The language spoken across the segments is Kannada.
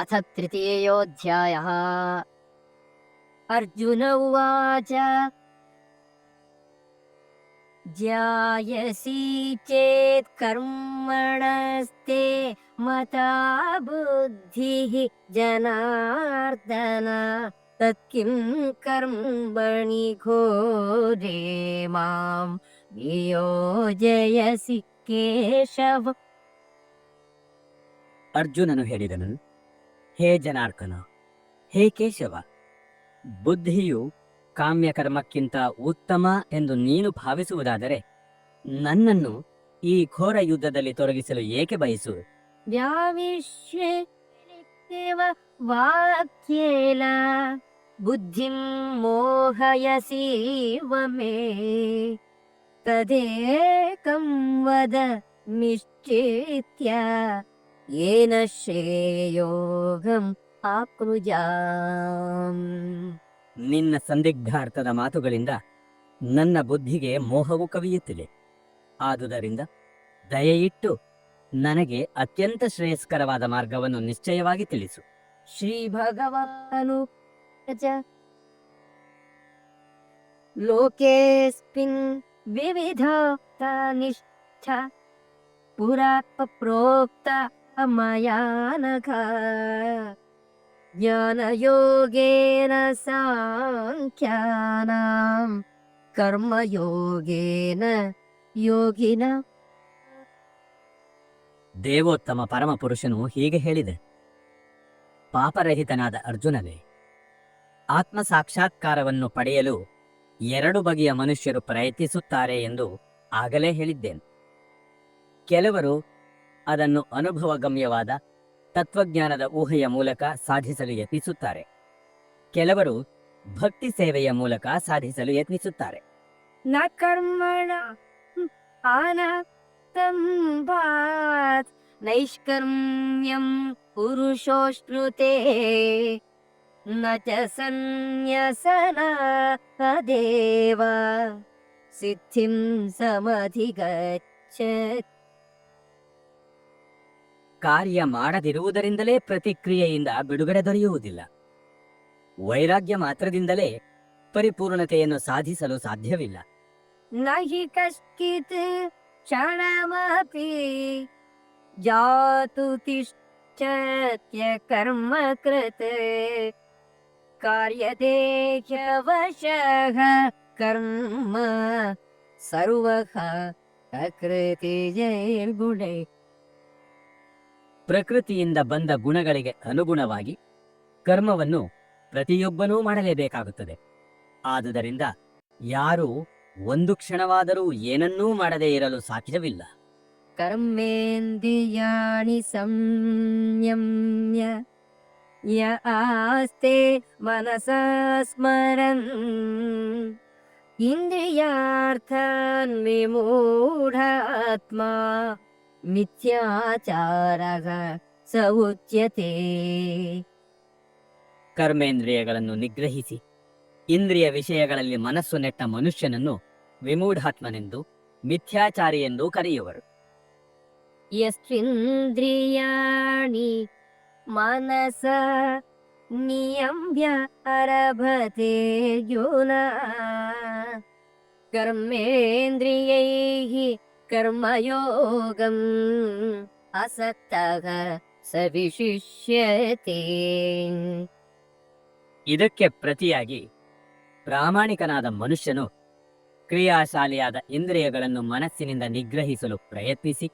अथ तृतीयोऽध्यायः अर्जुन उवाच ज्यायसि चेत् कर्मणस्ते मता बुद्धिः जनार्दन तत्किं कर्मणि घोरे मां नियोजयसि केशव ಅರ್ಜುನನು ಹೇಳಿದನು ಹೇ ಜನಾರ್ಕನ ಹೇ ಕೇಶವ, ಬುದ್ಧಿಯು ಕಾಮ್ಯ ಕರ್ಮಕ್ಕಿಂತ ಉತ್ತಮ ಎಂದು ನೀನು ಭಾವಿಸುವುದಾದರೆ ನನ್ನನ್ನು ಈ ಘೋರ ಯುದ್ಧದಲ್ಲಿ ತೊಡಗಿಸಲು ಏಕೆ ಬಯಸು? ವಾಕ್ಯೇಲ ಬುದ್ಧಿಂ ಮೋಹಯಸೀವ ಮೇ ತದೇಕಂ ವದ ನಿಶ್ಚಿತ್ಯ. ಏನ ಶ್ರೇಯೋಗಂ ಆಕೃಜಾಂ ನಿನ್ನ ಸಂದಿಗ್ಧಾರ್ಥದ ಮಾತುಗಳಿಂದ ನನ್ನ ಬುದ್ಧಿಗೆ ಮೋಹವು ಕವಿಯುತ್ತಿದೆ. ಆದುದರಿಂದ ದಯೆಯಿಟ್ಟು ನನಗೆ ಅತ್ಯಂತ ಶ್ರೇಯಸ್ಕರವಾದ ಮಾರ್ಗವನ್ನು ನಿಶ್ಚಯವಾಗಿ ತಿಳಿಸು. ಶ್ರೀ ಭಗವಾನು ಲೋಕೇಸ್ಮಿನ್ ವಿವಿಧ ನಿಷ್ಠ. ಪುರ ಪ್ರೋಕ್ತ मया नघ ज्ञानयोगेन साङ्ख्यानां कर्मयोगेन योगिन ದೇವೋತ್ತಮ ಪರಮ ಪುರುಷನು ಹೀಗೆ ಹೇಳಿದೆ ಪಾಪರಹಿತನಾದ ಅರ್ಜುನನೇ ಆತ್ಮ ಸಾಕ್ಷಾತ್ಕಾರವನ್ನು ಪಡೆಯಲು ಎರಡು ಬಗೆಯ ಮನುಷ್ಯರು ಪ್ರಯತ್ನಿಸುತ್ತಾರೆ ಎಂದು ಆಗಲೇ ಹೇಳಿದ್ದೇನೆ ಕೆಲವರು ಅದನ್ನು ಅನುಭವಗಮ್ಯವಾದ ತತ್ವಜ್ಞಾನದ ಊಹೆಯ ಮೂಲಕ ಸಾಧಿಸಲು ಯತ್ನಿಸುತ್ತಾರೆ. ಕೆಲವರು ಭಕ್ತಿ ಸೇವೆಯ ಮೂಲಕ ಸಾಧಿಸಲು ಯತ್ನಿಸುತ್ತಾರೆ. ನ ಕರ್ಮಣ ನೈಷ್ಕರ್ಮ್ಯಂ ಪುರುಷೋಶ್ರುತೆ ನ ದೇವ ಸಿದ್ಧಿಂ ಸಮಧಿಗಚ್ಚತಿ ಕಾರ್ಯ ಮಾಡದಿರುವುದರಿಂದಲೇ ಪ್ರತಿಕ್ರಿಯೆಯಿಂದ ಬಿಡುಗಡೆ ದೊರೆಯುವುದಿಲ್ಲ. ವೈರಾಗ್ಯ ಮಾತ್ರದಿಂದಲೇ ಪರಿಪೂರ್ಣತೆಯನ್ನು ಸಾಧಿಸಲು ಸಾಧ್ಯವಿಲ್ಲ. ನಹಿ ಕಶ್ಚಿತ್ ಕ್ಷಣಮಪಿ ಜಾತು ತಿಷ್ಠತ್ಯ ಕರ್ಮ ಕೃತ ಕರ್ಮ ಸರ್ವಃ ಅಕೃತಿ ಜೈರ್ಗುಣೈ ಪ್ರಕೃತಿಯಿಂದ ಬಂದ ಗುಣಗಳಿಗೆ ಅನುಗುಣವಾಗಿ ಕರ್ಮವನ್ನು ಪ್ರತಿಯೊಬ್ಬನೂ ಮಾಡಲೇಬೇಕಾಗುತ್ತದೆ. ಆದುದರಿಂದ ಯಾರೂ ಒಂದು ಕ್ಷಣವಾದರೂ ಏನನ್ನೂ ಮಾಡದೇ ಇರಲು ಸಾಧ್ಯವಿಲ್ಲ. ಕರ್ಮೇಂದ್ರಿಯಾಣಿ ಸಂಯಮ್ಯ, ಯ ಆಸ್ತೆ ಮನಸ ಸ್ಮರನ್ ಇಂದ್ರಿಯಾರ್ಥಾನ್ ವಿಮೂಢಾತ್ಮ ಮಿಥ್ಯಾಚಾರ ಸ ಉಚ್ಯತೆ ಕರ್ಮೇಂದ್ರಿಯಗಳನ್ನು ನಿಗ್ರಹಿಸಿ ಇಂದ್ರಿಯ ವಿಷಯಗಳಲ್ಲಿ ಮನಸ್ಸು ನೆಟ್ಟ ಮನುಷ್ಯನನ್ನು ವಿಮೂಢಾತ್ಮನೆಂದು ಮಿಥ್ಯಾಚಾರಿ ಎಂದು ಕರೆಯುವರು. ಎಷ್ಟಿಂದ್ರಿಯಾಣಿ ಮನಸ ನಿಯಮ್ಯ ಅರಭತೆ ಯೋನ ಕರ್ಮೇಂದ್ರಿಯೈಹಿ कर्मयोगम् असक्तः स विशिष्यते ಇದಕ್ಕೆ ಪ್ರತಿಯಾಗಿ ಪ್ರಾಮಾಣಿಕನಾದ ಮನುಷ್ಯನು ಕ್ರಿಯಾಶಾಲಿಯಾದ ಇಂದ್ರಿಯಗಳನ್ನು ಮನಸ್ಸಿನಿಂದ ನಿಗ್ರಹಿಸಲು ಪ್ರಯತ್ನಿಸಿ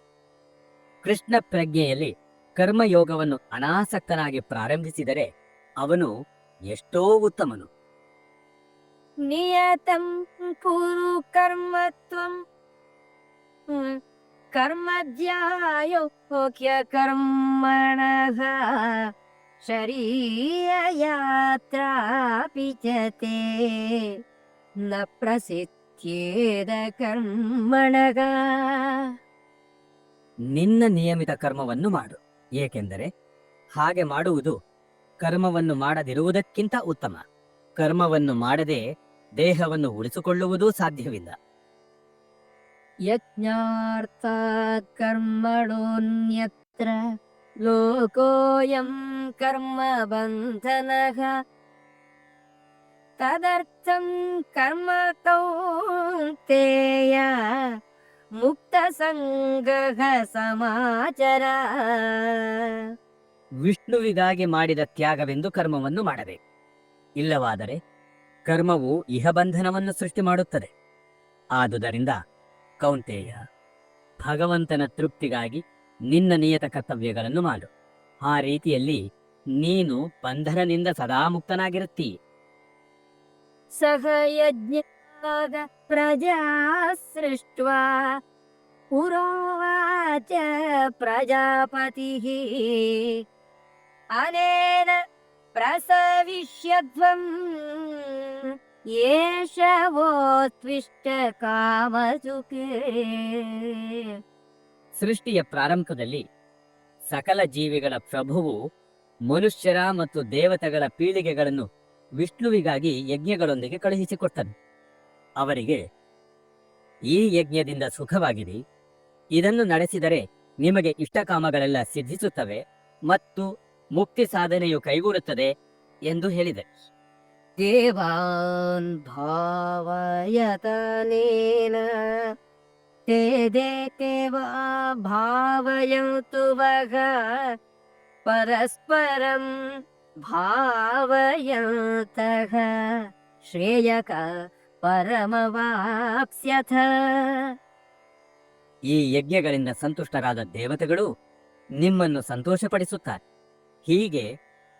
ಕೃಷ್ಣ ಪ್ರಜ್ಞೆಯಲ್ಲಿ ಕರ್ಮಯೋಗವನ್ನು ಅನಾಸಕ್ತನಾಗಿ ಪ್ರಾರಂಭಿಸಿದರೆ ಅವನು ಎಷ್ಟೋ ಉತ್ತಮನು नियतं कुरु कर्म त्वं कर्मध्यायो कर्मणः शरीरयात्रापि च ते न प्रसिद्ध्येद कर्मणः ನಿನ್ನ ನಿಯಮಿತ ಕರ್ಮವನ್ನು ಮಾಡು ಏಕೆಂದರೆ ಹಾಗೆ ಮಾಡುವುದು ಕರ್ಮವನ್ನು ಮಾಡದಿರುವುದಕ್ಕಿಂತ ಉತ್ತಮ ಕರ್ಮವನ್ನು ಮಾಡದೆ ದೇಹವನ್ನು ಉಳಿಸಿಕೊಳ್ಳುವುದೂ ಸಾಧ್ಯವಿಲ್ಲ यज्ञार्थात् कर्मणोऽन्यत्र लोकोऽयं कर्म बन्धनः तदर्थं कर्म कौन्तेय मुक्तसङ्गः समाचर ವಿಷ್ಣುವಿಗಾಗಿ ಮಾಡಿದ ತ್ಯಾಗವೆಂದು ಕರ್ಮವನ್ನು ಮಾಡಬೇಕು ಇಲ್ಲವಾದರೆ ಕರ್ಮವು ಇಹಬಂಧನವನ್ನು ಸೃಷ್ಟಿ ಮಾಡುತ್ತದೆ ಆದುದರಿಂದ ಕೌಂಟೇಯ ಭಗವಂತನ ತೃಪ್ತಿಗಾಗಿ ನಿನ್ನ ನಿಯತ ಕರ್ತವ್ಯಗಳನ್ನು ಮಾಡು. ಆ ರೀತಿಯಲ್ಲಿ ನೀನು ಬಂಧನದಿಂದ ಸದಾ ಮುಕ್ತನಾಗಿರುತ್ತಿ. ಸಹಯಜ್ಞ ಪ್ರಜಾ ಸೃಷ್ಟ ಉರೋವಾಚ ಪ್ರಜಾಪತಿ ಅನೇನ ಪ್ರಸವಿಷ್ಯಧ್ವಂ ಸೃಷ್ಟಿಯ ಪ್ರಾರಂಭದಲ್ಲಿ ಸಕಲ ಜೀವಿಗಳ ಪ್ರಭುವು ಮನುಷ್ಯರ ಮತ್ತು ದೇವತೆಗಳ ಪೀಳಿಗೆಗಳನ್ನು ವಿಷ್ಣುವಿಗಾಗಿ ಯಜ್ಞಗಳೊಂದಿಗೆ ಕಳುಹಿಸಿಕೊಡ್ತಾನೆ ಅವರಿಗೆ ಈ ಯಜ್ಞದಿಂದ ಸುಖವಾಗಿರಿ ಇದನ್ನು ನಡೆಸಿದರೆ ನಿಮಗೆ ಇಷ್ಟಕಾಮಗಳೆಲ್ಲ ಸಿದ್ಧಿಸುತ್ತವೆ ಮತ್ತು ಮುಕ್ತಿ ಸಾಧನೆಯು ಕೈಗೂಡುತ್ತದೆ ಎಂದು ಹೇಳಿದೆ. देवान् भावयतनेन ते देवा भावयन्तु वः परस्परं भावयन्तः श्रेयक परमवाप्स्यथ ಈ ಯಜ್ಞಗಳಿಂದ ಸಂತುಷ್ಟರಾದ ದೇವತೆಗಳು ನಿಮ್ಮನ್ನು ಸಂತೋಷಪಡಿಸುತ್ತಾರೆ ಹೀಗೆ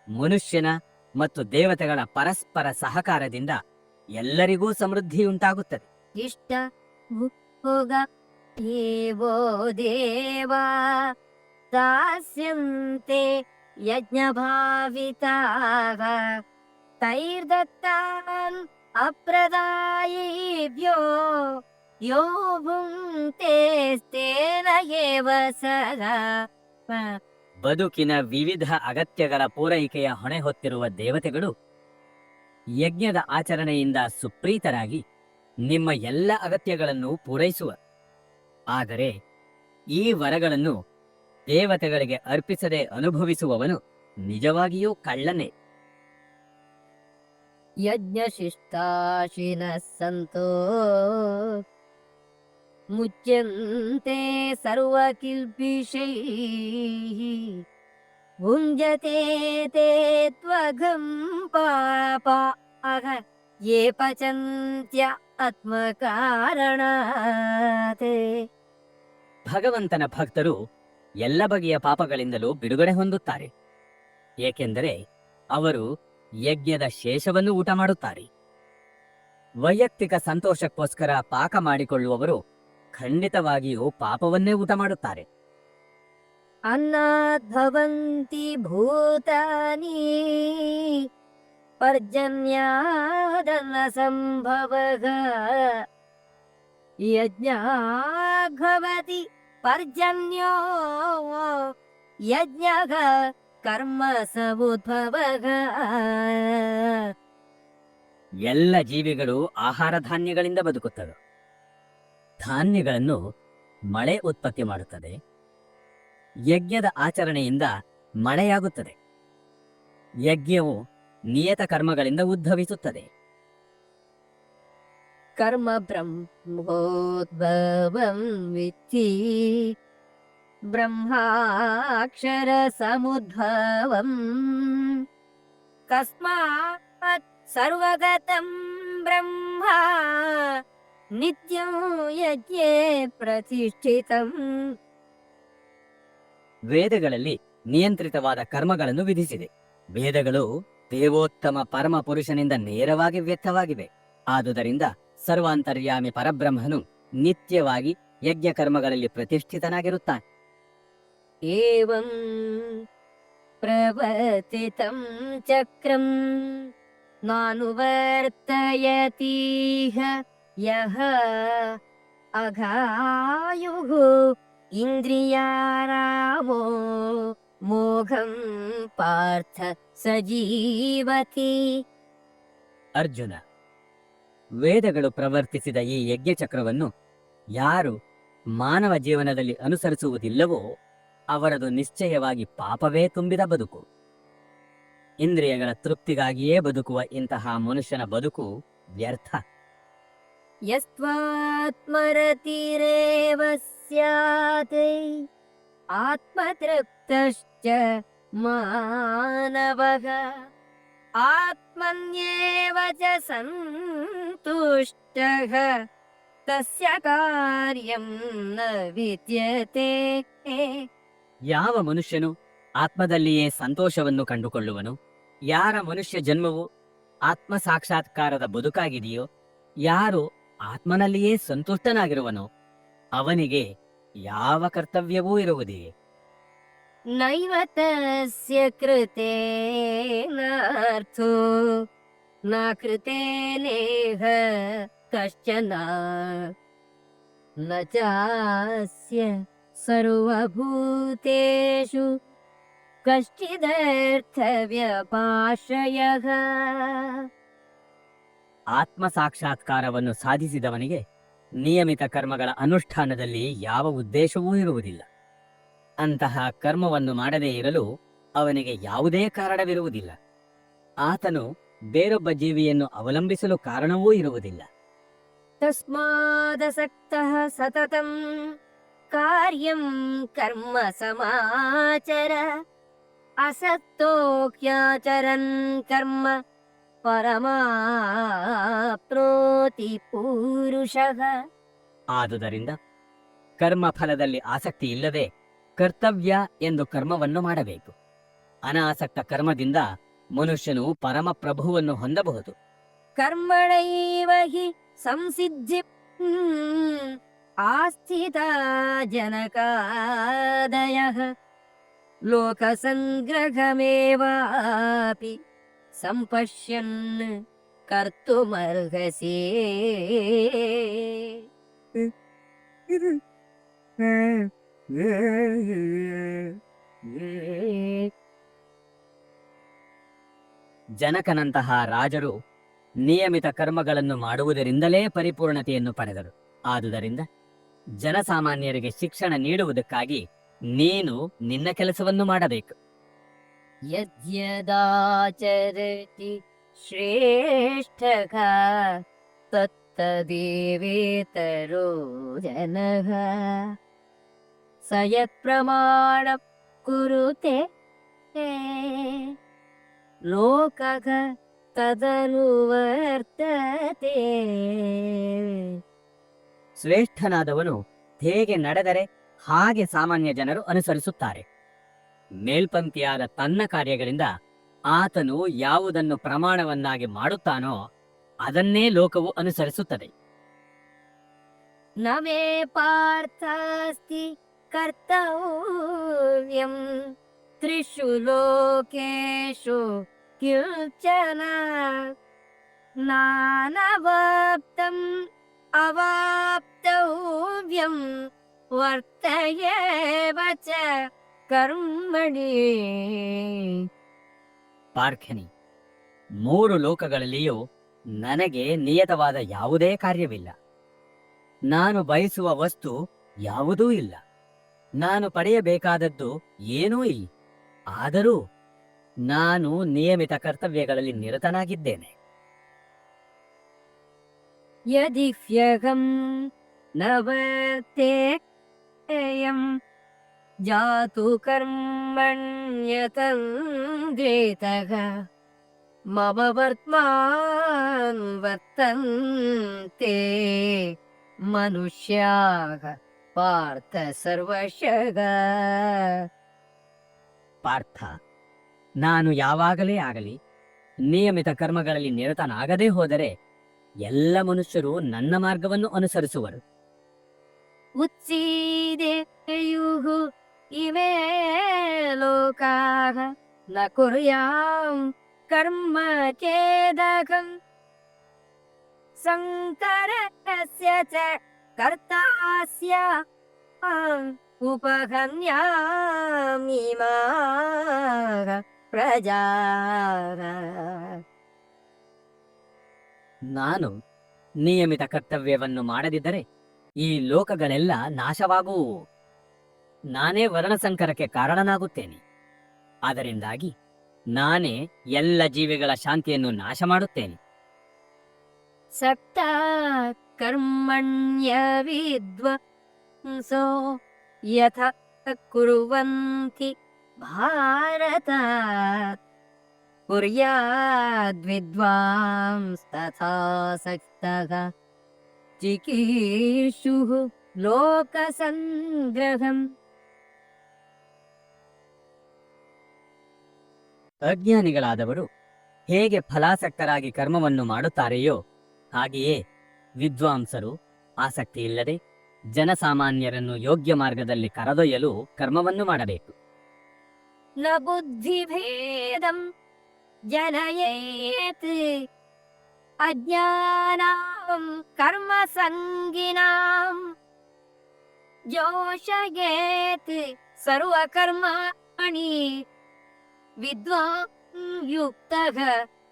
ಮನುಷ್ಯನ ಮತ್ತು ದೇವತೆಗಳ ಪರಸ್ಪರ ಸಹಕಾರದಿಂದ ಎಲ್ಲರಿಗೂ ಸಮೃದ್ಧಿಯುಂಟಾಗುತ್ತದೆ. ಇಷ್ಟ ಭುಕ್ಭೋಗ ದೇವೋ ದೇವ, ದಾಸ್ಯಂತೆ ಯಜ್ಞಭಾವಿತಾಗ ತೈರ್ದತ್ತಾನ್ ಅಪ್ರದಾಯಿಭ್ಯೋ ಯೋ ಸ್ತೇನ ಏವ ಸದಾ ಬದುಕಿನ ವಿವಿಧ ಅಗತ್ಯಗಳ ಪೂರೈಕೆಯ ಹೊಣೆ ಹೊತ್ತಿರುವ ದೇವತೆಗಳು ಯಜ್ಞದ ಆಚರಣೆಯಿಂದ ಸುಪ್ರೀತರಾಗಿ ನಿಮ್ಮ ಎಲ್ಲ ಅಗತ್ಯಗಳನ್ನು ಪೂರೈಸುವ. ಆದರೆ ಈ ವರಗಳನ್ನು ದೇವತೆಗಳಿಗೆ ಅರ್ಪಿಸದೆ ಅನುಭವಿಸುವವನು ನಿಜವಾಗಿಯೂ ಕಳ್ಳನೆ. ಯಜ್ಞ ಶಿಷ್ಟಾಶಿನ ಸಂತೋ मुच्यन्ते सर्वकिल्बिषैः भुञ्जते ते त्वघं पापाः ये पचन्त्य आत्मकारणात् ಭಗವಂತನ ಭಕ್ತರು ಎಲ್ಲ ಬಗೆಯ ಪಾಪಗಳಿಂದಲೂ ಬಿಡುಗಡೆ ಹೊಂದುತ್ತಾರೆ ಏಕೆಂದರೆ ಅವರು ಯಜ್ಞದ ಶೇಷವನ್ನು ಊಟ ಮಾಡುತ್ತಾರೆ ವೈಯಕ್ತಿಕ ಸಂತೋಷಕ್ಕೋಸ್ಕರ ಪಾಕ ಮಾಡಿಕೊಳ್ಳುವವರು ಖಂಡಿತವಾಗಿಯೂ ಪಾಪವನ್ನೇ ಊಟ ಮಾಡುತ್ತಾರೆ. ಭವಂತಿ ಭೂತಾನಿ ಪರ್ಜನ್ಯಾದನ್ನ ಸಂಭವ ಭವತಿ ಪರ್ಜನ್ಯೋ ಯಜ್ಞ ಕರ್ಮ ಸಮುದ್ಭವ ಎಲ್ಲ ಜೀವಿಗಳು ಆಹಾರ ಧಾನ್ಯಗಳಿಂದ ಬದುಕುತ್ತವೆ. ಧಾನ್ಯಗಳನ್ನು ಮಳೆ ಉತ್ಪತ್ತಿ ಮಾಡುತ್ತದೆ. ಯಜ್ಞದ ಆಚರಣೆಯಿಂದ ಮಳೆಯಾಗುತ್ತದೆ. ಯಜ್ಞವು ನಿಯತ ಕರ್ಮಗಳಿಂದ ಉದ್ಭವಿಸುತ್ತದೆ. ಕರ್ಮ ಬ್ರಹ್ಮೋದ್ಭವಂ ವಿತ್ತಿ ಬ್ರಹ್ಮಾಕ್ಷರ ಸಮುದ್ಭವಂ ಕಸ್ಮಾತ್ ಸರ್ವಗತಂ ಬ್ರಹ್ಮ नित्यं यज्ञे प्रतिष्ठितम् ವೇದಗಳಲ್ಲಿ ನಿಯಂತ್ರಿತವಾದ ಕರ್ಮಗಳನ್ನು ವಿಧಿಸಿದೆ ವೇದಗಳು ದೇವೋತ್ತಮ ಪರಮ ಪುರುಷನಿಂದ ನೇರವಾಗಿ ವ್ಯಕ್ತವಾಗಿವೆ ಆದುದರಿಂದ ಸರ್ವಾಂತರ್ಯಾಮಿ ಪರಬ್ರಹ್ಮನು ನಿತ್ಯವಾಗಿ ಯಜ್ಞ ಕರ್ಮಗಳಲ್ಲಿ ಪ್ರತಿಷ್ಠಿತನಾಗಿರುತ್ತಾನೆ एवं प्रवर्तितं चक्रम् नानुवर्तयतीह यः अघायुः इन्द्रियारामो मोघं पार्थ स जीवति ಅರ್ಜುನ ವೇದಗಳು ಪ್ರವರ್ತಿಸಿದ ಈ ಯಜ್ಞ ಚಕ್ರವನ್ನು ಯಾರು ಮಾನವ ಜೀವನದಲ್ಲಿ ಅನುಸರಿಸುವುದಿಲ್ಲವೋ ಅವರದು ನಿಶ್ಚಯವಾಗಿ ಪಾಪವೇ ತುಂಬಿದ ಬದುಕು ಇಂದ್ರಿಯಗಳ ತೃಪ್ತಿಗಾಗಿಯೇ ಬದುಕುವ ಇಂತಹ ಮನುಷ್ಯನ ಬದುಕು ವ್ಯರ್ಥ यस्त्वात्मरतिरेव स्यात् आत्मतृप्तश्च मानवः आत्मन्येव च सन्तुष्टः तस्य कार्यं न विद्यते ಯಾವ ಮನುಷ್ಯನು ಆತ್ಮದಲ್ಲಿಯೇ ಸಂತೋಷವನ್ನು ಕಂಡುಕೊಳ್ಳುವನು ಯಾರ ಮನುಷ್ಯ ಜನ್ಮವು ಆತ್ಮ ಸಾಕ್ಷಾತ್ಕಾರದ ಬದುಕಾಗಿದೆಯೋ ಯಾರು ಆತ್ಮನಲ್ಲಿಯೇ ಸಂತುಷ್ಟನಾಗಿರುವನು. ಅವನಿಗೆ ಯಾವ ಕರ್ತವ್ಯವೂ ಇರುವುದೇ? ನೈವ ತಸ್ಯ ನಾ ಕೃತೆ ಕೃತೇನೇಹ ಕಶ್ಚನ. ನ ಚಾಸ್ಯ ಸರ್ವಭೂತೇಷು, ಕಶ್ಚಿದರ್ಥವ್ಯಪಾಶಯಃ. ಆತ್ಮ ಸಾಕ್ಷಾತ್ಕಾರವನ್ನು ಸಾಧಿಸಿದವನಿಗೆ ನಿಯಮಿತ ಕರ್ಮಗಳ ಅನುಷ್ಠಾನದಲ್ಲಿ ಯಾವ ಉದ್ದೇಶವೂ ಇರುವುದಿಲ್ಲ. ಅಂತಹ ಕರ್ಮವನ್ನು ಮಾಡದೇ ಇರಲು ಅವನಿಗೆ ಯಾವುದೇ ಕಾರಣವಿರುವುದಿಲ್ಲ. ಆತನು ಬೇರೊಬ್ಬ ಜೀವಿಯನ್ನು ಅವಲಂಬಿಸಲು ಕಾರಣವೂ ಇರುವುದಿಲ್ಲ. ತಸ್ಮಾದಸಕ್ತ ಸತತಂ ಕಾರ್ಯಂ ಕರ್ಮ ಸಮಾಚರ ಅಸಕ್ತೋಕ್ಯಾಚರನ್ ಕರ್ಮ ಪರಮಾಪ್ನೋತಿ ಪುರುಷ. ಆದುದರಿಂದ ಕರ್ಮಫಲದಲ್ಲಿ ಆಸಕ್ತಿ ಇಲ್ಲದೆ ಕರ್ತವ್ಯ ಎಂದು ಕರ್ಮವನ್ನು ಮಾಡಬೇಕು. ಅನಾಸಕ್ತ ಕರ್ಮದಿಂದ ಮನುಷ್ಯನು ಪರಮಪ್ರಭುವನ್ನು ಹೊಂದಬಹುದು. ಕರ್ಮಣೈವಹಿ ಸಂಸಿದ್ಧಿ ಆಸ್ಥಿತ ಜನಕಾದಯ. ಲೋಕಸಂಗ್ರಹಮೇವಾಪಿ सम्पश्यन् कर्तुमर्हसि ಜನಕನಂತಹ ರಾಜರು ನಿಯಮಿತ ಕರ್ಮಗಳನ್ನು ಮಾಡುವುದರಿಂದಲೇ ಪರಿಪೂರ್ಣತೆಯನ್ನು ಪಡೆದರು ಆದುದರಿಂದ ಜನಸಾಮಾನ್ಯರಿಗೆ ಶಿಕ್ಷಣ ನೀಡುವುದಕ್ಕಾಗಿ ನೀನು ನಿನ್ನ ಕೆಲಸವನ್ನು ಮಾಡಬೇಕು यद्यदाचरति श्रेष्ठः तत्तदेवेतरो जनः स यत्प्रमाणं कुरुते लोकः तदनुवर्तते ಶ್ರೇಷ್ಠನಾದವನು ಹೇಗೆ ನಡೆದರೆ ಹಾಗೆ ಸಾಮಾನ್ಯ ಜನರು ಅನುಸರಿಸುತ್ತಾರೆ ಮೇಲ್ಪಂಥಿಯಾದ ತನ್ನ ಕಾರ್ಯಗಳಿಂದ ಆತನು ಯಾವುದನ್ನು ಪ್ರಮಾಣವನ್ನಾಗಿ ಮಾಡುತ್ತಾನೋ ಅದನ್ನೇ ಲೋಕವು ಅನುಸರಿಸುತ್ತದೆ. ನಮೇ ಪಾರ್ಥಸ್ತಿ ಕರ್ತವ್ಯಂ ತ್ರಿಷು ಲೋಕೇಶು ಕಿಲ್ಚನ ನಾನವಾಪ್ತಂ ಅವಾಪ್ತವ್ಯಂ ವರ್ತಯೇ ವಚ ಕರ್ಮಣಿ. ಪಾರ್ಥನಿ ಮೂರು ಲೋಕಗಳಲ್ಲಿಯೂ ನನಗೆ ನಿಯತವಾದ ಯಾವುದೇ ಕಾರ್ಯವಿಲ್ಲ. ನಾನು ಬಯಸುವ ವಸ್ತು ಯಾವುದೂ ಇಲ್ಲ. ನಾನು ಪಡೆಯಬೇಕಾದದ್ದು ಏನೂ ಇಲ್ಲ. ಆದರೂ ನಾನು ನಿಯಮಿತ ಕರ್ತವ್ಯಗಳಲ್ಲಿ ನಿರತನಾಗಿದ್ದೇನೆ. ಯದಿ ಫ್ಯಗಂ ನವತೆ जातु कर्मण्यतन्द्रेतः मम वर्त्मान् वर्तन्ते मनुष्याः पार्थ सर्वशः ಪಾರ್ಥ ನಾನು ಯಾವಾಗಲೇ ಆಗಲಿ ನಿಯಮಿತ ಕರ್ಮಗಳಲ್ಲಿ ನಿರತನಾಗದೇ ಹೋದರೆ ಎಲ್ಲ ಮನುಷ್ಯರು ನನ್ನ ಮಾರ್ಗವನ್ನು ಅನುಸರಿಸುವರು उत्सीदेयुः ಇವೆ ಲೋಕಾಹ ನ ಕುರ್ಯಾಂ ಕರ್ಮ ಚೇದಕಂ ಸಂಕರಸ್ಯ ಚ ಕರ್ತಾಸ್ಯ ಉಪಹನ್ಯಾಮಿಮಾ ಪ್ರಜಾರ ನಾನು ನಿಯಮಿತ ಕರ್ತವ್ಯವನ್ನು ಮಾಡದಿದ್ದರೆ ಈ ಲೋಕಗಳೆಲ್ಲ ನಾಶವಾಗುವು. ನಾನೇ ವರ್ಣಸಂಕರಕ್ಕೆ ಕಾರಣನಾಗುತ್ತೇನೆ. ಅದರಿಂದಾಗಿ ನಾನೇ ಎಲ್ಲ ಜೀವಿಗಳ ಶಾಂತಿಯನ್ನು ನಾಶ ಮಾಡುತ್ತೇನೆ ಸಕ್ತ ಕರ್ಮಣ್ಯ ವಿದ್ವಂಸೋ ಯಥ ಕುರುವಂತಿ ಭಾರತ ಕುರ್ಯಾದ್ವಿದ್ವಾಂಸ್ತಥಾ ಸಕ್ತಃ ಚಿಕೀರ್ಷುಃ ಲೋಕಸಂಗ್ರಹಂ ಅಜ್ಞಾನಿಗಳಾದವರು ಹೇಗೆ ಫಲಾಸಕ್ತರಾಗಿ ಕರ್ಮವನ್ನು ಮಾಡುತ್ತಾರೆಯೋ ಹಾಗೆಯೇ ವಿದ್ವಾಂಸರು ಆಸಕ್ತಿ ಇಲ್ಲದೆ ಜನಸಾಮಾನ್ಯರನ್ನು ಯೋಗ್ಯ ಮಾರ್ಗದಲ್ಲಿ ಕರೆದೊಯ್ಯಲು ಕರ್ಮವನ್ನು ಮಾಡಬೇಕು. ಬುದ್ಧಿಭೇದಂ ಜನಯೇತ್ ಅಜ್ಞಾನಾಂ ಕರ್ಮ ಸಂಗಿನಾಂ ಜೋಷಗೇತ್ ಸರ್ವಕರ್ಮಾಣಿ विद्वान् युक्तः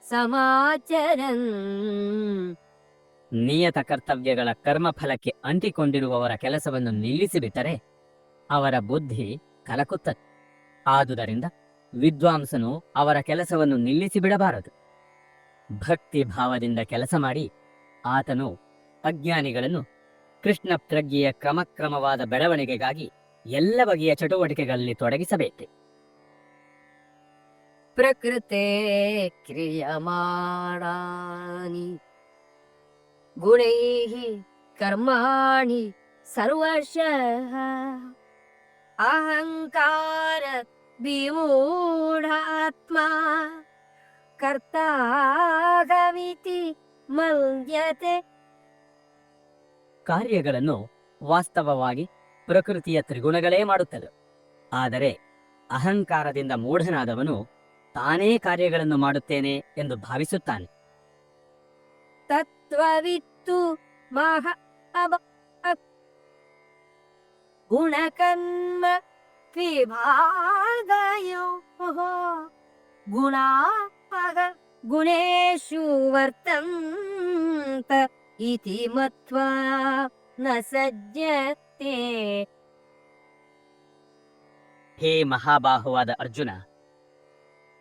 समाचरन् ನಿಯತ ಕರ್ತವ್ಯಗಳ ಕರ್ಮಫಲಕ್ಕೆ ಅಂಟಿಕೊಂಡಿರುವವರ ಕೆಲಸವನ್ನು ನಿಲ್ಲಿಸಿಬಿಟ್ಟರೆ ಅವರ ಬುದ್ಧಿ ಕಲಕುತ್ತದೆ ಆದುದರಿಂದ ವಿದ್ವಾಂಸನು ಅವರ ಕೆಲಸವನ್ನು ನಿಲ್ಲಿಸಿ ಬಿಡಬಾರದು ಭಕ್ತಿ ಭಾವದಿಂದ ಕೆಲಸ ಮಾಡಿ ಆತನು ಅಜ್ಞಾನಿಗಳನ್ನು ಕೃಷ್ಣ ಪ್ರಜ್ಞೆಯ ಕ್ರಮಕ್ರಮವಾದ ಬೆಳವಣಿಗೆಗಾಗಿ ಎಲ್ಲ ಬಗೆಯ ಚಟುವಟಿಕೆಗಳಲ್ಲಿ ತೊಡಗಿಸಬೇಕು ಪ್ರಕೃತೆ ಕ್ರಿಯಮಾಣಾನಿ ಗುಣೈಹಿ ಕರ್ಮಾಣಿ ಸರ್ವಶಃ. ಅಹಂಕಾರ ವಿಮೂಢಾತ್ಮ. ಕರ್ತಾಗವಿತಿ ಮಲ್ಯತೆ. ಕಾರ್ಯಗಳನ್ನು ವಾಸ್ತವವಾಗಿ ಪ್ರಕೃತಿಯ ತ್ರಿಗುಣಗಳೇ ಮಾಡುತ್ತದೆ ಆದರೆ ಅಹಂಕಾರದಿಂದ ಮೂಢನಾದವನು ತಾನೇ ಕಾರ್ಯಗಳನ್ನು ಮಾಡುತ್ತೇನೆ ಎಂದು ಭಾವಿಸುತ್ತಾನೆ. ತತ್ವವಿತ್ತು ಅಬ ಅವ ಗುಣಕರ್ಮ ವಿಭಾಗಯೋ ಗುಣಾ ಗುಣೇಶು ವರ್ತಂತ ಇತಿ ಮತ್ವಾ ನ ಸಜ್ಜತೆ. ಹೇ ಮಹಾಬಾಹುವಾದ ಅರ್ಜುನ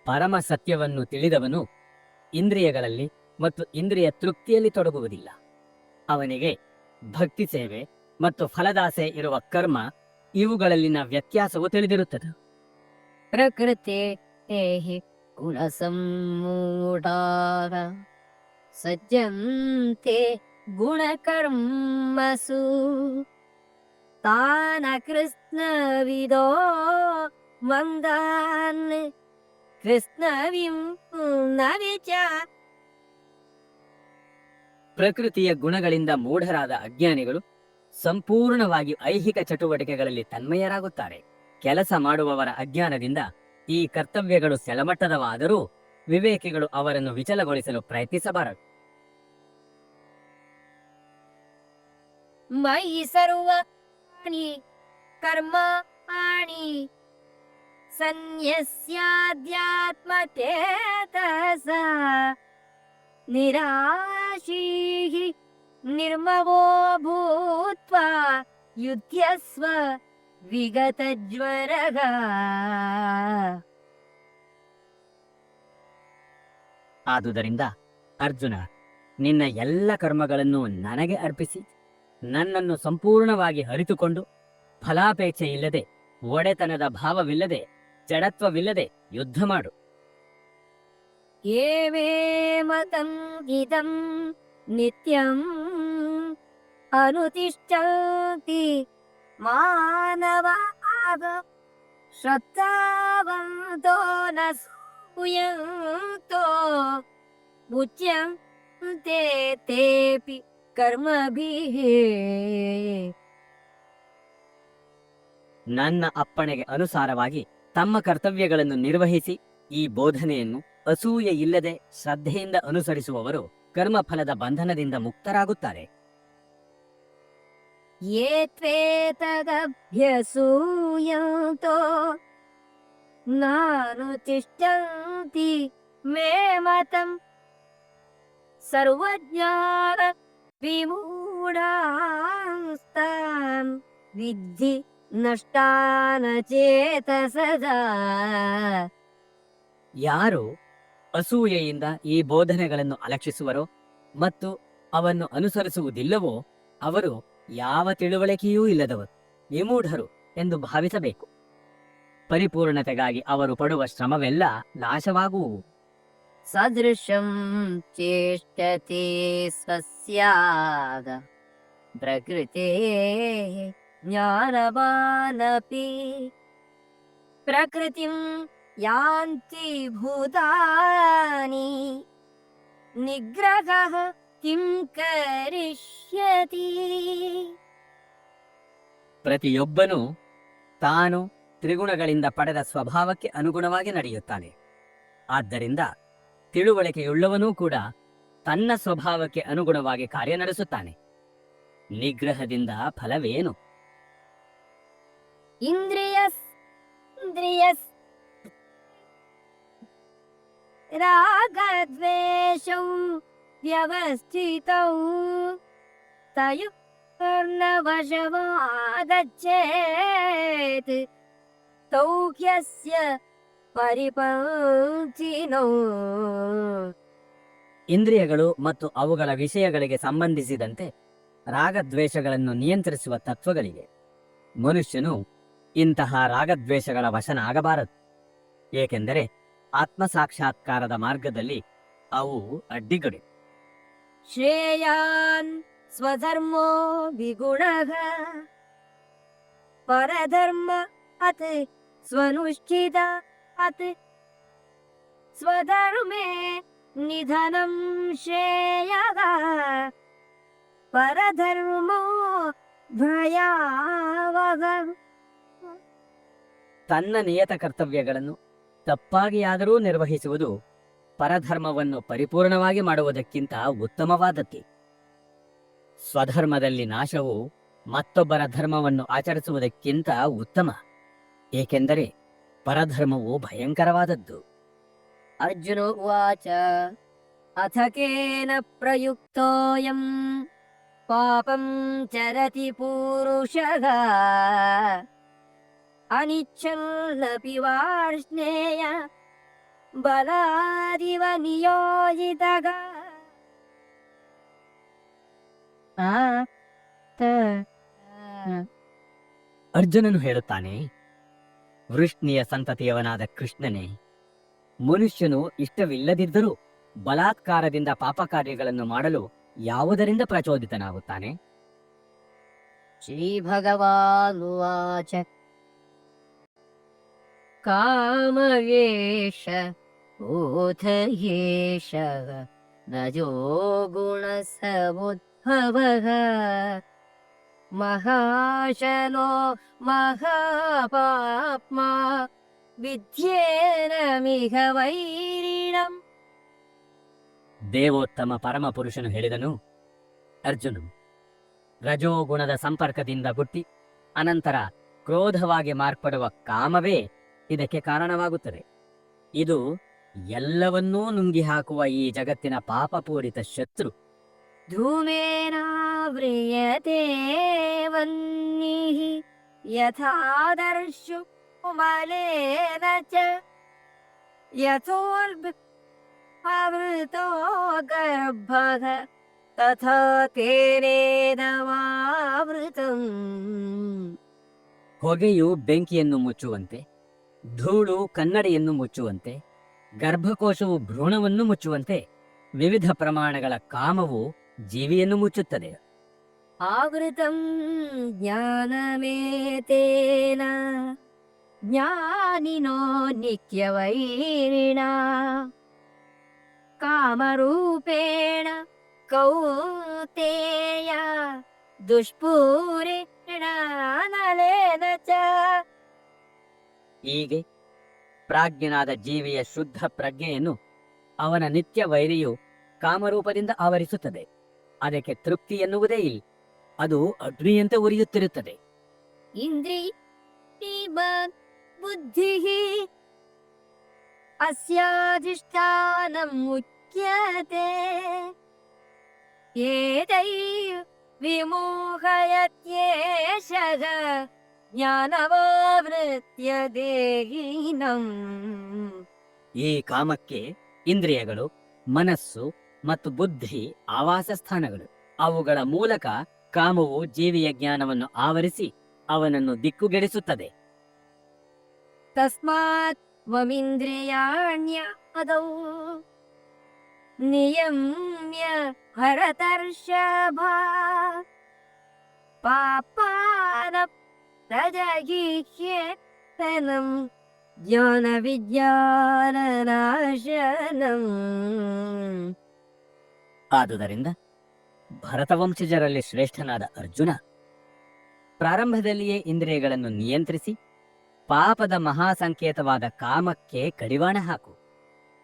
ಪರಮ ಸತ್ಯವನ್ನು ತಿಳಿದವನು ಇಂದ್ರಿಯಗಳಲ್ಲಿ ಮತ್ತು ಇಂದ್ರಿಯ ತೃಪ್ತಿಯಲ್ಲಿ ತೊಡಗುವುದಿಲ್ಲ. ಅವನಿಗೆ ಭಕ್ತಿ ಸೇವೆ ಮತ್ತು ಫಲದಾಸೆ ಇರುವ ಕರ್ಮ ಇವುಗಳಲ್ಲಿನ ವ್ಯತ್ಯಾಸವು ತಿಳಿದಿರುತ್ತದೆ. ಪ್ರಕೃತಿ ಗುಣಸಮ್ಮೂಢಾರ ಸಜ್ಜಂತೆ ಗುಣಕರ್ಮಸು ತಾನ ಕೃಷ್ಣ ಕೃಷ್ಣವಿದೋ ಮಂದಾನ್ ಕೃಷ್ಣವಿಂ ನವಿಚ ಪ್ರಕೃತಿಯ ಗುಣಗಳಿಂದ ಮೂಢರಾದ ಅಜ್ಞಾನಿಗಳು ಸಂಪೂರ್ಣವಾಗಿ ಐಹಿಕ ಚಟುವಟಿಕೆಗಳಲ್ಲಿ ತನ್ಮಯರಾಗುತ್ತಾರೆ. ಕೆಲಸ ಮಾಡುವವರ ಅಜ್ಞಾನದಿಂದ ಈ ಕರ್ತವ್ಯಗಳು ಸೆಳಮಟ್ಟದವಾದರೂ ವಿವೇಕಿಗಳು ಅವರನ್ನು ವಿಚಲಗೊಳಿಸಲು ಪ್ರಯತ್ನಿಸಬಾರದು. ಮೈ ಸರ್ವ ಕರ್ಮ सन्न्यस्याध्यात्मचेतसा निराशीः निर्ममो भूत्वा युध्यस्व विगतज्वरः ಆದುದರಿಂದ ಅರ್ಜುನ ನಿನ್ನ ಎಲ್ಲ ಕರ್ಮಗಳನ್ನು ನನಗೆ ಅರ್ಪಿಸಿ ನನ್ನನ್ನು ಸಂಪೂರ್ಣವಾಗಿ ಅರಿತುಕೊಂಡು ಫಲಾಪೇಕ್ಷೆ ಇಲ್ಲದೆ ಒಡೆತನದ ಭಾವವಿಲ್ಲದೆ ಜಡತ್ವವಿಲ್ಲದೆ ಯುದ್ಧ ಮಾಡು. ಏವೇಮತಂಗಿದಂ ನಿತ್ಯಂ ಅನುತಿಷ್ಠಂತಿ ಮಾನವ ಶ್ರದ್ಧಾವಂತೋ ನ ಸೂಯಂತೋ ಮುಚ್ಯಂತೆ ತೇಪಿ ಕರ್ಮಭಿಃ. ನನ್ನ ಅಪ್ಪಣೆಗೆ ಅನುಸಾರವಾಗಿ ತಮ್ಮ ಕರ್ತವ್ಯಗಳನ್ನು ನಿರ್ವಹಿಸಿ ಈ ಬೋಧನೆಯನ್ನು ಅಸೂಯೆ ಇಲ್ಲದೆ ಶ್ರದ್ಧೆಯಿಂದ ಅನುಸರಿಸುವವರು ಕರ್ಮಫಲದ ಬಂಧನದಿಂದ ಮುಕ್ತರಾಗುತ್ತಾರೆ. ಯೇತ್ವೇತದಭ್ಯಸೂಯಂತೋ ನಾನು ತಿಷ್ಟಂತಿ ಮೇ ಮತಂ, ಸರ್ವಜ್ಞಾನ ವಿಮೂಢಾಂಸ್ತಾಂ ವಿದ್ಧಿ ನಷ್ಟಾನಚೇತಸದಾ. ಯಾರು ಅಸೂಯೆಯಿಂದ ಈ ಬೋಧನೆಗಳನ್ನು ಅಲಕ್ಷಿಸುವರೋ ಮತ್ತು ಅವನ್ನು ಅನುಸರಿಸುವುದಿಲ್ಲವೋ ಅವರು ಯಾವ ತಿಳುವಳಿಕೆಯೂ ಇಲ್ಲದವರು ವಿಮೂಢರು ಎಂದು ಭಾವಿಸಬೇಕು. ಪರಿಪೂರ್ಣತೆಗಾಗಿ ಅವರು ಪಡುವ ಶ್ರಮವೆಲ್ಲ ನಾಶವಾಗುವು. ಸದೃಶಂ ಚೇಷ್ಟತೆ ಸ್ವಸ್ಯಾದ. ಪ್ರಕೃತಿ ಜ್ಞಾನವಾನಪಿ ಪ್ರಕೃತಿಂ ಯಾಂತಿ ಭೂತಾನಿ ನಿಗ್ರಹಃ ಕಿಂ ಕರಿಷ್ಯತಿ ಪ್ರತಿಯೊಬ್ಬನೂ ತಾನು ತ್ರಿಗುಣಗಳಿಂದ ಪಡೆದ ಸ್ವಭಾವಕ್ಕೆ ಅನುಗುಣವಾಗಿ ನಡೆಯುತ್ತಾನೆ. ಆದ್ದರಿಂದ ತಿಳುವಳಿಕೆಯುಳ್ಳವನೂ ಕೂಡ ತನ್ನ ಸ್ವಭಾವಕ್ಕೆ ಅನುಗುಣವಾಗಿ ಕಾರ್ಯ ನಡೆಸುತ್ತಾನೆ. ನಿಗ್ರಹದಿಂದ ಫಲವೇನು? ಇಂದ್ರಿಯಸ್ ಇಂದ್ರಿಯಸ್ ರಾಗದ್ವೇಷೌ ವ್ಯವಸ್ಥಿತೌ. ಕರ್ಣವಶವಾದಚ್ಚೇತ್ ತೌ ಹ್ಯಸ್ಯ ಪರಿಪಂಚಿನೌ ಇಂದ್ರಿಯಗಳು ಮತ್ತು ಅವುಗಳ ವಿಷಯಗಳಿಗೆ ಸಂಬಂಧಿಸಿದಂತೆ ರಾಗದ್ವೇಷಗಳನ್ನು ನಿಯಂತ್ರಿಸುವ ತತ್ವಗಳಿವೆ ಮನುಷ್ಯನು ಇಂತಹ ರಾಗದ್ವೇಷಗಳ ವಶನ ಆಗಬಾರದು. ಏಕೆಂದರೆ ಆತ್ಮಸಾಕ್ಷಾತ್ಕಾರದ ಮಾರ್ಗದಲ್ಲಿ ಅವು ಅಡ್ಡಿಗಳು ಶ್ರೇಯಾನ್ ಸ್ವಧರ್ಮೋ ವಿಗುಣ. ಪರಧರ್ಮ ಅತ್ ಸ್ವನುಷ್ಠಿತ ಅತ್ ಸ್ವಧರ್ಮೇ ನಿಧನಂ ಶ್ರೇಯ. ಪರಧರ್ಮೋ ಭಯಾವಹ. ತನ್ನ ನಿಯತ ಕರ್ತವ್ಯಗಳನ್ನು ತಪ್ಪಾಗಿಯಾದರೂ ನಿರ್ವಹಿಸುವುದು ಪರಧರ್ಮವನ್ನು ಪರಿಪೂರ್ಣವಾಗಿ ಮಾಡುವುದಕ್ಕಿಂತ ಉತ್ತಮವಾದದ್ದು. ಸ್ವಧರ್ಮದಲ್ಲಿ ನಾಶವು ಮತ್ತೊಬ್ಬರ ಧರ್ಮವನ್ನು ಆಚರಿಸುವುದಕ್ಕಿಂತ ಉತ್ತಮ, ಏಕೆಂದರೆ ಪರಧರ್ಮವು ಭಯಂಕರವಾದದ್ದು. ಅರ್ಜುನ ಉಚ ಅಥ ಕೇನ ಪ್ರಯುಕ್ತೋಯಂ, ಪಾಪಂ ಚರತಿ ಪೂರುಷಃ ಅನಿಚ್ಛನ್ನಪಿ ವಾರ್ಷ್ಣೇಯ ಬಲಾದಿವ ನಿಯೋಜಿತಗ ಆ ತ ಅರ್ಜುನನು ಹೇಳುತ್ತಾನೆ ವೃಷ್ಣಿಯ ಸಂತತಿಯವನಾದ ಕೃಷ್ಣನೇ ಮನುಷ್ಯನು ಇಷ್ಟವಿಲ್ಲದಿದ್ದರೂ ಬಲಾತ್ಕಾರದಿಂದ ಪಾಪ ಕಾರ್ಯಗಳನ್ನು ಮಾಡಲು ಯಾವುದರಿಂದ ಪ್ರಚೋದಿತನಾಗುತ್ತಾನೆ श्रीभगवानुवाच कामवेश ओथ येष रजो गुणसमुद्भवः महाशनो महापाप्मा विद्येनमिह वैरिणम् ದೇವೋತ್ತಮ ಪರಮ ಪುರುಷನು ಹೇಳಿದನು ಅರ್ಜುನು ರಜೋಗುಣದ ಸಂಪರ್ಕದಿಂದ ಹುಟ್ಟಿ ಅನಂತರ ಕ್ರೋಧವಾಗಿ ಮಾರ್ಪಡುವ ಕಾಮವೇ ಇದಕ್ಕೆ ಕಾರಣವಾಗುತ್ತದೆ ಇದು ಎಲ್ಲವನ್ನೂ ನುಂಗಿ ಹಾಕುವ ಈ ಜಗತ್ತಿನ ಪಾಪಪೂರಿತ ಶತ್ರು धूमेनाव्रियते वह्निः यथादर्शु मलेन च यथोल्ब आवृतो गर्भः तथा तेनेदमावृतम् ಹೊಗೆಯು ಬೆಂಕಿಯನ್ನು ಮುಚ್ಚುವಂತೆ ಧೂಳು ಕನ್ನಡಿಯನ್ನು ಮುಚ್ಚುವಂತೆ, ಗರ್ಭಕೋಶವು ಭ್ರೂಣವನ್ನು ಮುಚ್ಚುವಂತೆ ವಿವಿಧ ಪ್ರಮಾಣಗಳ ಕಾಮವು ಜೀವಿಯನ್ನು ಮುಚ್ಚುತ್ತದೆ. ಆವೃತಂ ಜ್ಞಾನಮೇತೇನ, ಜ್ಞಾನಿನೋ ನಿತ್ಯವೈರಿಣ, ಕಾಮರೂಪೇಣ ಕೌತೇಯ, ದುಷ್ಪೂರಿಣಾನಲೇನ ಚ ಹೀಗೆ ಪ್ರಾಜ್ಞನಾದ ಜೀವಿಯ ಶುದ್ಧ ಪ್ರಜ್ಞೆಯನ್ನು ಅವನ ನಿತ್ಯ ವೈರಿಯು ಕಾಮರೂಪದಿಂದ ಆವರಿಸುತ್ತದೆ. ಅದಕ್ಕೆ ತೃಪ್ತಿ ಎನ್ನುವುದೇ ಇಲ್ಲ. ಅದು ಅಗ್ನಿಯಂತೆ ಉರಿಯುತ್ತಿರುತ್ತದೆ. ಇಂದ್ರಿ ಬುದ್ಧಿ ಅಸ್ಯಾಧಿಷ್ಠಾನ ಮುಖ್ಯತೆ ವಿಮೋಹಯತ್ಯೇಷ ಜ್ಞಾನವಾವೃತ್ಯ ದೇಹಿನಂ ಈ ಕಾಮಕ್ಕೆ ಇಂದ್ರಿಯಗಳು ಮನಸ್ಸು ಮತ್ತು ಬುದ್ಧಿ ಆವಾಸ ಸ್ಥಾನಗಳು ಅವುಗಳ ಮೂಲಕ ಕಾಮವು ಜೀವಿಯ ಜ್ಞಾನವನ್ನು ಆವರಿಸಿ ಅವನನ್ನು ದಿಕ್ಕುಗೆಡಿಸುತ್ತದೆ. ತಸ್ಮಾತ್ ಮಮಿಂದ್ರಿಯಾಣ್ಯದೌ ನಿಯಮ್ಯ ಹರತರ್ಷಭ. ಪಾಪಾನ ಜ್ಞಾನ ವಿಜ್ಞಾನ ನಾಶನಂ ಆದುದರಿಂದ ಭರತವಂಶಜರಲ್ಲಿ ಶ್ರೇಷ್ಠನಾದ ಅರ್ಜುನ ಪ್ರಾರಂಭದಲ್ಲಿಯೇ ಇಂದ್ರಿಯಗಳನ್ನು ನಿಯಂತ್ರಿಸಿ ಪಾಪದ ಮಹಾಸಂಕೇತವಾದ ಕಾಮಕ್ಕೆ ಕಡಿವಾಣ ಹಾಕು.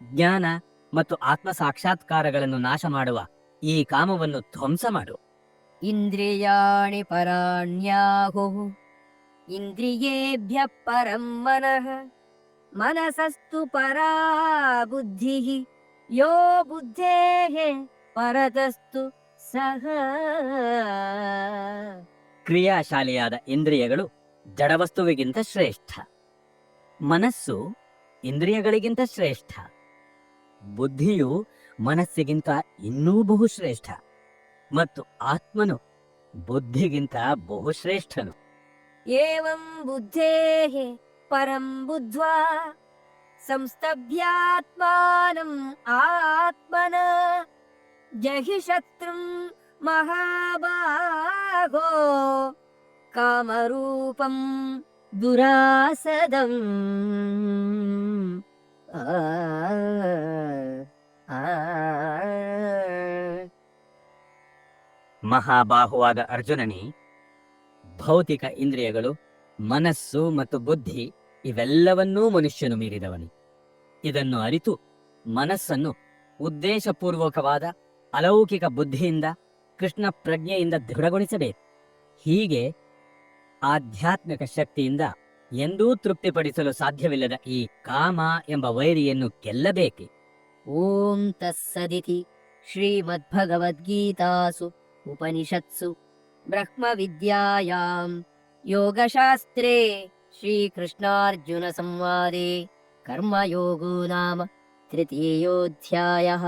ಜ್ಞಾನ ಮತ್ತು ಆತ್ಮ ಸಾಕ್ಷಾತ್ಕಾರಗಳನ್ನು ನಾಶ ಮಾಡುವ ಈ ಕಾಮವನ್ನು ಧ್ವಂಸ ಮಾಡು. ಇಂದ್ರಿಯಾಣಿ ಪರಾಣ್ಯಾಹುಃ. ಇಂದ್ರಿಯೇಭ್ಯ ಪರಂ ಮನಃ, ಮನಸಸ್ತು ಪರಾ ಬುದ್ಧಿಃ, ಯೋ ಬುದ್ಧೇಃ ಪರತಸ್ತು ಸಹ. ಕ್ರಿಯಾಶಾಲಿಯಾದ ಇಂದ್ರಿಯಗಳು ಜಡವಸ್ತುವಿಗಿಂತ ಶ್ರೇಷ್ಠ, ಮನಸ್ಸು ಇಂದ್ರಿಯಗಳಿಗಿಂತ ಶ್ರೇಷ್ಠ, ಬುದ್ಧಿಯು ಮನಸ್ಸಿಗಿಂತ ಇನ್ನೂ ಬಹುಶ್ರೇಷ್ಠ, ಮತ್ತು ಆತ್ಮನು ಬುದ್ಧಿಗಿಂತ ಬಹುಶ್ರೇಷ್ಠನು. ಏವಂ ಬುದ್ಧೇಃ ಪರಂ ಬುದ್ಧ್ವಾ ಸಂಸ್ತಭ್ಯಾತ್ಮಾನಂ ಆತ್ಮನ ಜಹಿ ಶತ್ರುಂ ಮಹಾಬಾಹೋ ಕಾಮರೂಪಂ ದುರಾಸದಂ ಆ, ಆ, ಮಹಾಬಾಹುವಾದ ಅರ್ಜುನನೇ ಭೌತಿಕ ಇಂದ್ರಿಯಗಳು, ಮನಸ್ಸು ಮತ್ತು ಬುದ್ಧಿ ಇವೆಲ್ಲವನ್ನೂ ಮನುಷ್ಯನು ಮೀರಿದವನು. ಇದನ್ನು ಅರಿತು ಮನಸ್ಸನ್ನು ಉದ್ದೇಶಪೂರ್ವಕವಾದ, ಅಲೌಕಿಕ ಬುದ್ಧಿಯಿಂದ, ಕೃಷ್ಣ ಪ್ರಜ್ಞೆಯಿಂದ ದೃಢಗೊಳಿಸಬೇಕು. ಹೀಗೆ ಆಧ್ಯಾತ್ಮಿಕ ಶಕ್ತಿಯಿಂದ ಎಂದೂ ತೃಪ್ತಿಪಡಿಸಲು ಸಾಧ್ಯವಿಲ್ಲದ ಈ ಕಾಮ ಎಂಬ ವೈರಿಯನ್ನು ಗೆಲ್ಲಬೇಕೆ? ಓಂ ತತ್ಸದಿತಿ ಶ್ರೀಮದ್ಭಗವದ್ಗೀತಾಸು ಉಪನಿಷತ್ಸು. ब्रह्मविद्यायाम् योगशास्त्रे श्रीकृष्णार्जुनसंवादे कर्मयोगो नाम तृतीयोऽध्यायः।